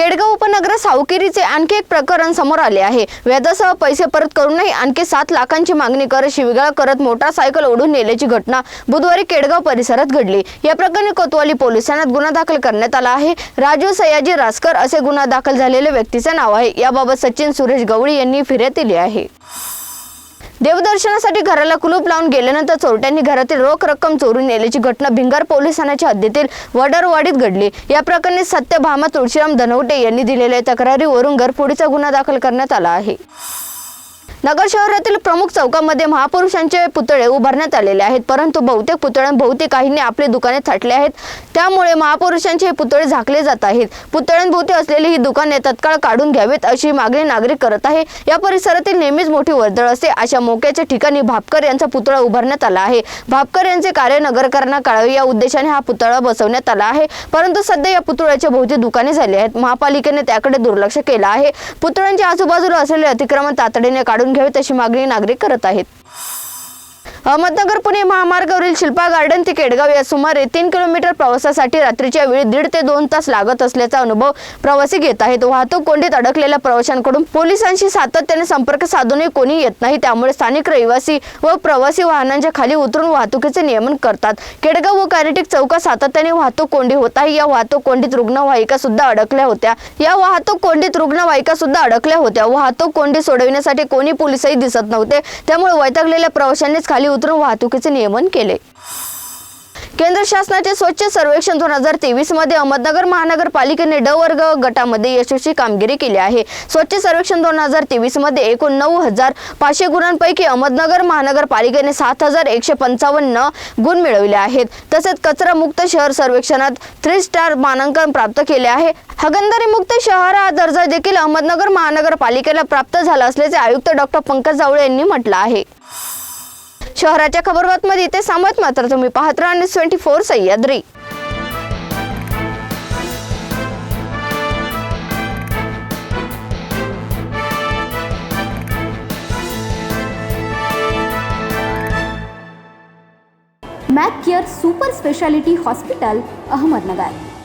केडगाव उपनगर सावकिरीचे आणखी एक प्रकरण समोर आले आहे. व्याजासह पैसे परत करूनही आणखी सात लाखांची मागणी करत शिवीगाळ करत मोटारसायकल ओढून नेल्याची घटना बुधवारी केडगाव परिसरात घडली. या प्रकरणी कोतवाली पोलीस ठाण्यात गुन्हा दाखल करण्यात आला आहे. राजू सयाजी रासकर असे गुन्हा दाखल झालेल्या व्यक्तीचे नाव आहे. याबाबत सचिन सुरेश गवळी यांनी फिर्याद दिली आहे. देवदर्शनासाठी घराला कुलूप लावून गेल्यानंतर चोरट्यांनी घरातील रोख रक्कम चोरून नेल्याची घटना भिंगार पोलीस ठाण्याच्या हद्दीतील वडरवाडीत घडली. या प्रकरणी सत्यभामा तुळशीराम धनवटे यांनी दिलेल्या तक्रारीवरून घरफोडीचा गुन्हा दाखल करण्यात आला आहे. नगर शहरातील प्रमुख चौकामध्ये महापुरुषांचे पुतळे उभारण्यात आलेले आहेत. परंतु बहुतेक पुतळ्यांभोवती काहींनी आपली दुकाने थाटले आहेत. त्यामुळे महापुरुषांचे हे पुतळे झाकले जात आहेत. पुतळ्यांभोवती असलेली ही दुकाने तत्काळ काढून घ्यावीत अशी मागणी नागरिक करत आहे. या परिसरातील नेहमीच मोठी वर्दळ असते. अशा मोक्याच्या ठिकाणी भापकर यांचा पुतळा उभारण्यात आला आहे. भापकर यांचे कार्य नगरकरांना कळावे या उद्देशाने हा पुतळा बसवण्यात आला आहे. परंतु सध्या या पुतळ्याच्या भोवती दुकाने झाली आहेत. महापालिकेने त्याकडे दुर्लक्ष केलं आहे. पुतळ्यांच्या आजूबाजूला असलेले अतिक्रमण तातडीने काढून घ्यावे तशी मागणी नागरिक करत आहेत. अहमदनगर पुणे महामार्गावरील शिल्पा गार्डन ते केडगाव या सुमारे तीन किलोमीटर प्रवासासाठी रात्रीच्या वेळी दीड ते दोन तास लागत असल्याचा अनुभव प्रवासी घेत आहेत. वाहतूक कोंडीत अडकलेल्या प्रवाशांकडून पोलिसांशी सातत्याने संपर्क साधूनही कोणी येत नाही. त्यामुळे स्थानिक रहिवासी व प्रवासी वाहनांच्या खाली उतरून वाहतुकीचे नियमन करतात. केडगाव व कॅनेटिक चौकात सातत्याने वाहतूक कोंडी होत आहे. या वाहतूक कोंडीत रुग्णवाहिका सुद्धा अडकल्या होत्या. या वाहतूक कोंडीत रुग्णवाहिका सुद्धा अडकल्या होत्या. वाहतूक कोंडी सोडविण्यासाठी कोणी पोलिसही दिसत नव्हते. त्यामुळे वैतागलेल्या प्रवाशांनीच खाली उतरून वाहतुकीचे नियमन केले. केंद्र शासनाचे स्वच्छ सर्वेक्षण दोन हजार तेवीसमध्ये अहमदनगर महानगरपालिकेने ड वर्ग गटामध्ये यशस्वी कामगिरी केली आहे. स्वच्छ सर्वेक्षण दोन हजार तेवीसमध्ये एकूण नऊ हजार पाचशे गुणांपैकी अहमदनगर महानगरपालिकेने सात हजार एकशे पंचावन्न गुण मिळवले आहेत. तसेच कचरा मुक्त शहर सर्वेक्षणात थ्री स्टार मानांकन प्राप्त केले आहे. हगंदारी मुक्त शहर हा दर्जा देखील अहमदनगर महानगरपालिकेला प्राप्त झाला असल्याचे आयुक्त डॉक्टर पंकज जावळे यांनी म्हटलं आहे. शहराच्या खबरबातमध्ये इथे सांगत मात्र तुम्ही पाहत राहा news twenty four Sahyadri. Mac care super speciality hospital Ahmednagar.